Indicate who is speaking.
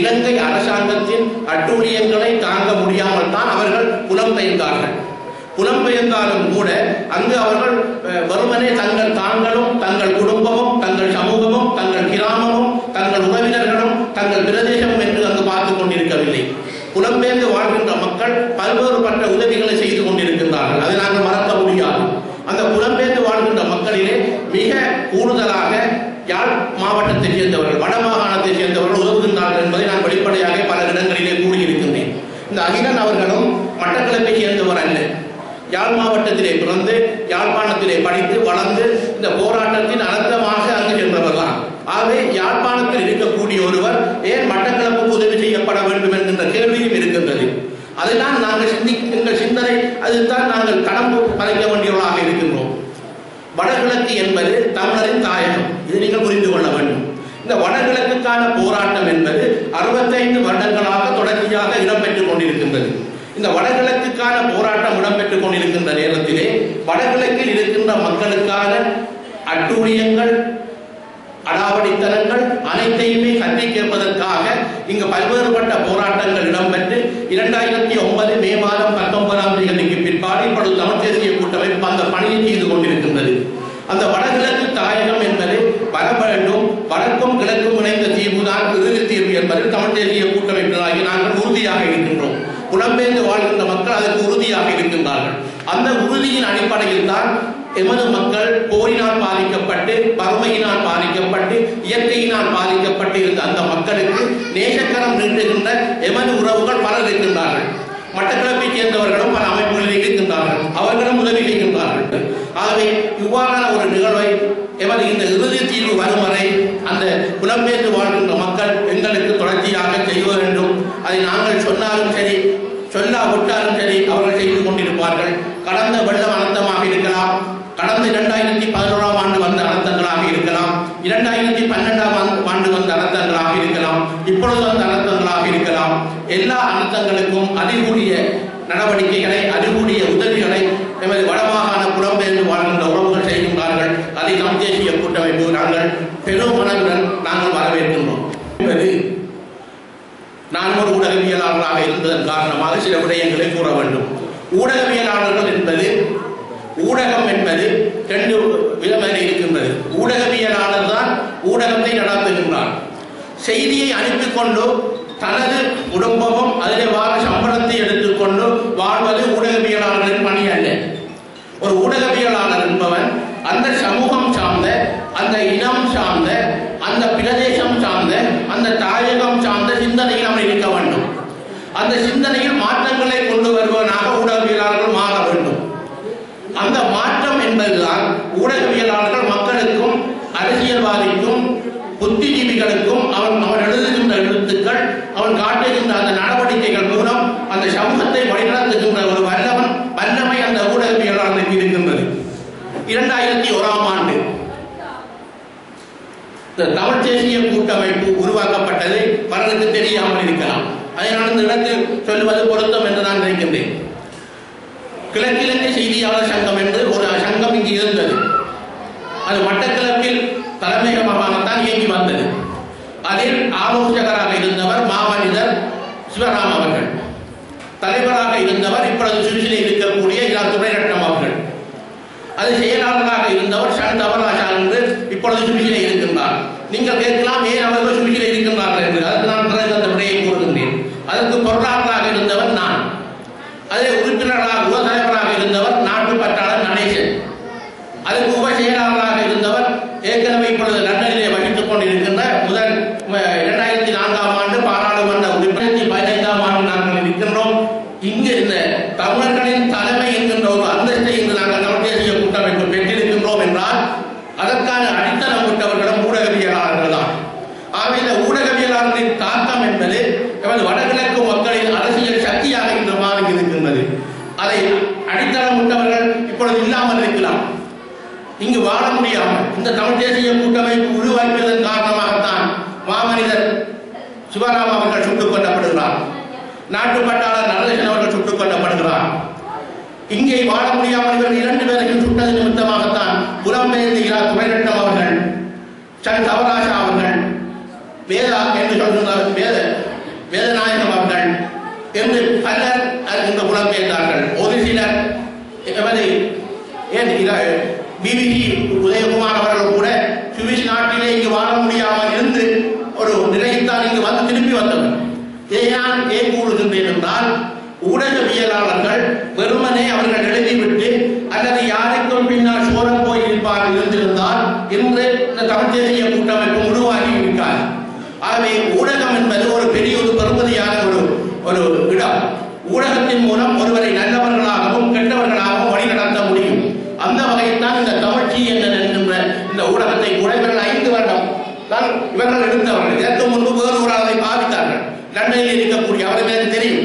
Speaker 1: இலங்கை அரசாங்கத்தின் அட்டூழியங்களை தாங்க முடியாமல் தான் அவர்கள் புலம்பெயர்ந்தார்கள் புலம்பெயர்ந்தாலும் கூட அங்கு அவர்கள் வருமனே தங்கள் தாங்களும் தங்கள் குடும்பமும் தங்கள் சமூகமும் தங்கள் கிராமமும் தங்கள் உறவினர்களும் தங்கள் பிரதேசமும் என்று அங்கு பார்த்துக் கொண்டிருக்கவில்லை. புலம்பெயர்ந்து வாழ்கின்ற மக்கள் பல்வேறுபட்ட உதவிகளை செய்து கொண்டிருக்கின்றார்கள். அதை நாங்கள் மறக்க முடியாது. அந்த புலம்பெயர்ந்து வாழ்கின்ற மக்களிலே மிக கூடுதலாக யாழ் மாவட்டத்தைச் சேர்ந்தவர்கள் வட மாகாணத்தைச் சேர்ந்தவர்கள் உதவுகின்றார்கள் என்பதை நான் வெளிப்படையாக பல இடங்களிலே கூறியிருக்கின்றேன் இந்த அகிலன் அவர்களும் மட்டக்களப்பை சேர்ந்தவர் அல்ல யாழ் மாவட்டத்திலே பிறந்து யாழ்ப்பாணத்திலே படித்து வளர்ந்து இந்த போராட்டத்தின் அனந்தமாக அங்கு சென்றவர் ஆகவே யாழ்ப்பாணத்தில் இருக்கக்கூடிய ஒருவர் ஏன் மட்டக்களப்புக்கு உதவி செய்யப்பட வேண்டும் என்கின்ற கேள்வியும் இருக்கின்றது. அதைதான் நாங்கள் சிந்தி எங்கள் சிந்தனை அதுதான் நாங்கள் கடம்பு பதைக்க வேண்டியவர்களாக இருக்கின்றோம். வடகிழக்கு என்பது தமிழரின் தாயகம். இது நீங்கள் புரிந்து கொள்ள வேண்டும். இந்த வடகிழக்குக்கான போராட்டம் என்பது அறுபத்தைந்து வருடங்களாக தொடர்ச்சியாக இடம்பெற்றுக் கொண்டிருக்கின்றது. இந்த வடகிழக்குக்கான போராட்டம் இடம்பெற்றுக் கொண்டிருக்கின்ற நேரத்திலே வடகிழக்கில் இருக்கின்ற மக்களுக்கான அட்டூழியங்கள் அடாவடித்தனங்கள் அனைத்தையுமே கட்டி கேட்பதற்காக இங்கு பல்வேறுபட்ட போராட்டங்கள் இடம்பெற்று இரண்டாயிரத்தி ஒன்பது மே மாதம் பத்தொன்பதாம் தேதிக்கு பிற்பாடு இப்பொழுது தமிழ் தேசிய கூட்டமைப்பு அந்த பணியை செய்து கொண்டிருக்கின்றது. அந்த வடகிழக்கு தாயகம் என்பது வர வேண்டும் வடக்கும் கிழக்கும் இணைந்த தீர்வுதான் இறுதி தீர்வு என்பதில் தமிழ் தேசிய கூட்டமைப்பினராகி நாங்கள் உறுதியாக இருக்கின்றோம் புலம்பெயர்ந்து வாழ்கின்ற மக்கள் அதற்கு உறுதியாக இருக்கின்றார்கள். அந்த உறுதியின் அடிப்படையில் தான் எமது மக்கள் போரினால் பாதிக்கப்பட்டு வறுமையினால் பாதிக்கப்பட்டு இயற்கையினால் பாதிக்கப்பட்டு இருந்த அந்த மக்களுக்கு நேசக்கரம் நீட்டுகின்ற எமது உறவுகள் பலர் இருக்கின்றார்கள். மட்டக்களப்பைச் சேர்ந்தவர்களும் பல அமைப்புகளில் இருக்கின்றார்கள். அவர்களும் உதவி செய்கின்றார்கள். ஆகவே இவ்வாறான ஒரு நிகழ்வை எமது இந்த இறுதி தீர்வு வரும் வரை அந்த புலம்பெயர்ந்து வாழ்கின்ற மக்கள் எங்களுக்கு தொடர்ச்சியாக செய்ய வேண்டும் அதை நாங்கள் சொல்லா விட்டாலும் சரி அவர்கள் செய்து கொண்டிருப்பார்கள். கடந்த வெள்ளம் அனந்தமாக இருக்கலாம். கடந்த இரண்டாயிரத்தி பதினோராம் ஆண்டு வந்த அனர்த்தங்களாக இருக்கலாம். இரண்டாயிரத்தி பன்னெண்டாம் ஆண்டு- ஆண்டு வந்த அனர்த்தங்களாக இருக்கலாம். இப்பொழுது வந்த அனர்த்தங்களாக இருக்கலாம். எல்லா அனர்த்தங்களுக்கும் அறிவுடைய நடவடிக்கைகளை அறிவுடைய உதவிகளை எமது வடமாகாண புலம் வாழ்கின்ற உறவுகள் செய்கின்றார்கள் அதை நம் தேசிய கூட்டமைப்பு நாங்கள் பெரும் மனதுடன் நாங்கள் வரவேற்கின்றோம் என்பது நான் ஒரு ஊடகவியலாளராக இருந்ததன் காரணமாக சில விடயங்களை கூற வேண்டும். ஊடகவியலாளர்கள் என்பது ஊடகம் என்பது ரெண்டு விதமாக இருக்கின்றது. ஊடகவியலாளர் தான் ஊடகத்தை நடத்துகின்றார் செய்தியை அனுப்பிக்கொண்டு தனது குடும்பமும் அதில் வார சம்பளத்தை எடுத்துக்கொண்டு வாழ்வது ஊடகவியலாளரின் பணி அல்ல. ஒரு ஊடகவியலாளர் என்பவன் அந்த சமூகம் சார்ந்த அந்த இனம் சார்ந்த அந்த பிரதேசம் சார்ந்த அந்த தாயகம் சார்ந்த சிந்தனையில் அவன் இருக்க வேண்டும் அந்த சிந்தனையில் மாற்றங்களை கொண்டு வருவனாக ஊடகவியலாளர்கள் மாற வேண்டும் அந்த மாற்றம் என்பதுதான் ஊடகவியலாளர்கள் மக்களுக்கும் அரசியல்வாதிக்கும் புத்திஜீவிகளுக்கும் அவன் அவன் எழுதுகின்ற எழுத்துக்கள் அவன் காட்டுகின்ற அந்த நடவடிக்கைகள் மூலம் அந்த சமூகத்தை வழிநடத்துகின்ற ஒரு வல்லவன் வல்லமை அந்த ஊடகவியலாளருக்கு இருக்கின்றது. இரண்டாயிரத்தி ஓராம் ஆண்டு இந்த தமிழ் தேசிய கூட்டமைப்பு உருவாக்கப்பட்டது பலருக்கு தெரியாமல் இருக்கலாம். அதை நான் இந்த இடத்தில் சொல்லுவது பொருத்தம் என்று நான் நினைக்கின்றேன். கிழக்கிழக்கு செய்தியாளர் சங்கம் என்று ஒரு சங்கம் இங்கு இருந்தது. அது மட்டக்களப்பில் வந்தது. அதில் ஆலோசகராக இருந்தவர் மாமனிதர் சிவராம் அவர்கள். தலைவராக இருந்தவர் இப்பொழுது சுவிசிலே இருக்கக்கூடிய இரா துரைரட்னம் அவர்கள். அது செயலாளராக இருந்தவர் சன் தவராஜா என்று இப்பொழுது சுவிசிலே இருக்கின்றார். நீங்கள் கேட்கலாம் ஏன் அவர்கள் சுவிசிலே இருக்கின்றார்கள் என்று அதற்கு நான் பிறகு அந்த விடையை கூறுகின்றேன் அதற்கு பொருளாளராக இருந்தவர் நான் அதில் உறுப்பினராக உப தலைவராக இருந்தவர் நாட்டு பற்றாளர் நடேசன் அதுக்கு உப செயலாளராக இருந்தவர் ஏற்கனவே இப்பொழுது லண்டனிலே வகித்துக் கொண்டிருக்கின்ற முதல் அஹ், இரண்டாயிரத்தி நான்காம் ஆண்டு பாராளுமன்ற உறுப்பினர் பதினைந்தாம் ஆண்டு நாங்கள் இருக்கின்றோம் இங்கு இந்த தமிழர்களின் தலைமை என்கின்ற ஒரு அந்தஸ்தை இன்று நாங்கள் தமிழ் தேசிய கூட்டமைப்பு பெற்றிருக்கின்றோம் என்றால் அதற்கான அடித்தளம் விட்டவர்களும் ஊடகவியலாளர்கள் தான் ஆகவே ஊடகவியலாளரின் தாக்கம் என்பது எமது வடகிழக்கு மக்களின் அரசியல் சக்தியாக இன்று மாறி இருக்கின்றது அதை அடித்தளம் விட்டவர்கள் இப்பொழுது இல்லாமல் இருக்கலாம். இங்கு வாழ முடியாமல் இந்த தமிழ் தேசிய கூட்டமைப்பு உருவாக்கியதன் காரணமாகத்தான் மாமனிதர் சிவராம் அவர்கள் சுட்டுக் கொல்லப்படுகிறார். நாட்டுப்பட்டாளர் நடேசன் அவர்கள் சுட்டுக் கொல்லப்படுகிறார். இங்கே வாழ முடியாமல் இவர்கள் இரண்டு பேரையும் சுட்டது நிமித்தமாகத்தான் புலம்பெயர்ந்து இரா துரைரட்னம் அவர்கள் சன் தவராஜா வேதா என்று சொல்கின்ற வேத வேதநாயகம் அவர்கள் என்று பலர் இந்த புலம்பெயர்ந்தார்கள் ஒரு சிலர் எமது ஏன் பிபிசி உதயகுமார் அவர்கள் கூட சுவிஸ் நாட்டிலே இங்கு வாழ முடியாமல் இருந்து ஒரு நிலைத்தான் இங்கு வந்து திரும்பி வந்தவர். இதை நான் ஏன் கூறுகின்றேன் என்றால் ஊடகவியலாளர்கள் வெறுமனே அவர்கள் எழுதிவிட்டு அல்லது யாருக்கும் பின்னால் சோரம் போய் இருப்பார் இருந்திருந்தால் இன்று இந்த தமிழ் தேசிய கூட்டமைப்பு முழுவதும் ஆகவே ஊடகம் என்பது ஒரு பெரிய ஒரு பெருமதியான ஒரு ஒரு இடம். ஊடகத்தின் மூலம் ஒருவரை நல்லவர்களாகவும் கெட்டவர்களாகவும் வழிநடத்த முடியும். அந்த வகையில் தான் இந்த தமிழ்ச்சி என்ற இந்த ஊடகத்தை கூட இவர்கள் ஐந்து வருடம் தான் இவர்கள் எடுத்தவர்கள். இதற்கு முன்பு வேறு ஒரு அளவை பாவித்தார்கள். லண்டனில் இருக்கக்கூடிய அவர்களுக்கு தெரியும்.